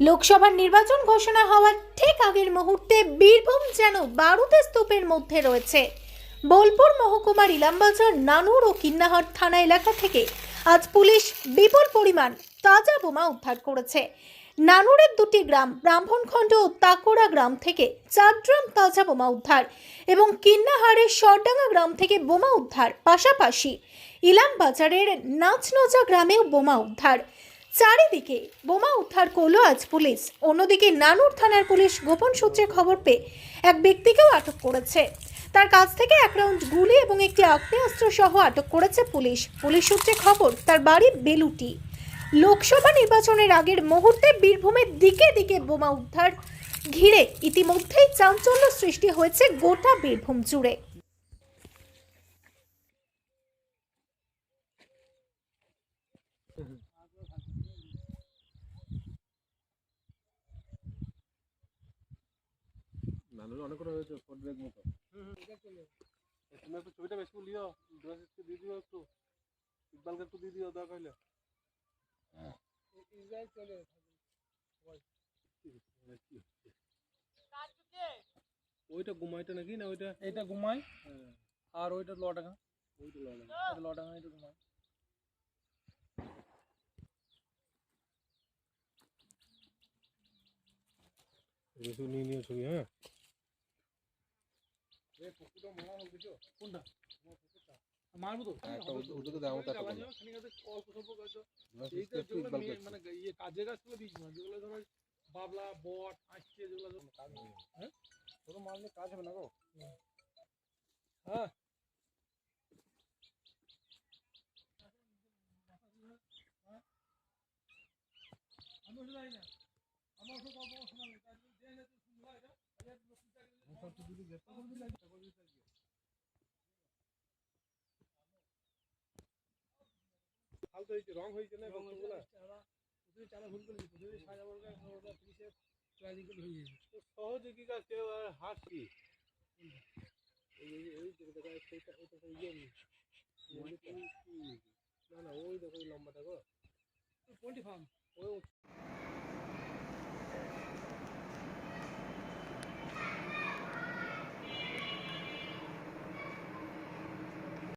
লোকসভার নির্বাচন ঘোষণা হওয়ার ঠিক আগের মুহূর্তে বীরভূম যেন বারুদের স্তূপের মধ্যে রয়েছে। বোলপুর মহকুমার ইলামবাজার, নানুর ও কিন্নাহাট থানা এলাকা থেকে আজ পুলিশ বিপুল পরিমাণ তাজা বোমা উদ্ধার করেছে। নানুরের দুটি গ্রাম, ব্রাহ্মণখণ্ড ও তাকুড়া গ্রাম থেকে চার ড্রাম তাজা বোমা উদ্ধার এবং কিন্নাহারের সরডাঙ্গা গ্রাম থেকে বোমা উদ্ধার পাশাপাশি ইলাম বাজারের নাচনজা গ্রামেও বোমা উদ্ধার। চারিদিকে বোমা উদ্ধার করল আজ পুলিশ। অন্যদিকে নানুর থানার পুলিশ গোপন সূত্রে খবর পেয়ে এক ব্যক্তিকেও আটক করেছে। তার কাছ থেকে এক রাউন্ড গুলি এবং একটি আগ্নেয়াস্ত্র সহ আটক করেছে পুলিশ। পুলিশ সূত্রে খবর, তার বাড়ি বেলুটি। লোকসভা নির্বাচনের আগের মুহূর্তে বীরভূমের দিকে দিকে বোমা উদ্ধার ঘিরে ইতিমধ্যেই চাঞ্চল্য সৃষ্টি হয়েছে গোটা বীরভূম জুড়ে। নানুর অনেক করে হয়েছে ফোর ব্রেক মতো তুমি একটু ছবিটা বেশি করে লিও ড্রেস একটু দিয়ে দিও একটু ইকবালকে একটু দিয়ে দিও দয়া কইলে ওইটা ঘুমাইটা নাকি না ওইটা এটা ঘুমাই হ্যাঁ, আর ওইটা লটাকা ওইটা লড়া এটা লটাকা এটা ঘুমাই বেশি নিয়ে নিও ছবি হ্যাঁ কোনটা? মারবো তো? একটা অল্প স্বল্প মানে ইয়ে কাজের গাছগুলো দিস না যেগুলো ধরো বাবলা বট আঁচকে যেগুলো কাজ হ্যাঁ? তোর মারলে কাজ হবে না গো। হ্যাঁ। আমি ওষুধ না। আমার ওষুধ অল্প অল্প শোনাবে তাই তুমি যে এনে তুমি শুনবা এটা। রং হয়েছে না সহজে কি কাজ কেউ আর দেখা তো ইয়ে। না না ওই দেখো লম্বাটা গো। পোল্ট্রি ফার্ম ওই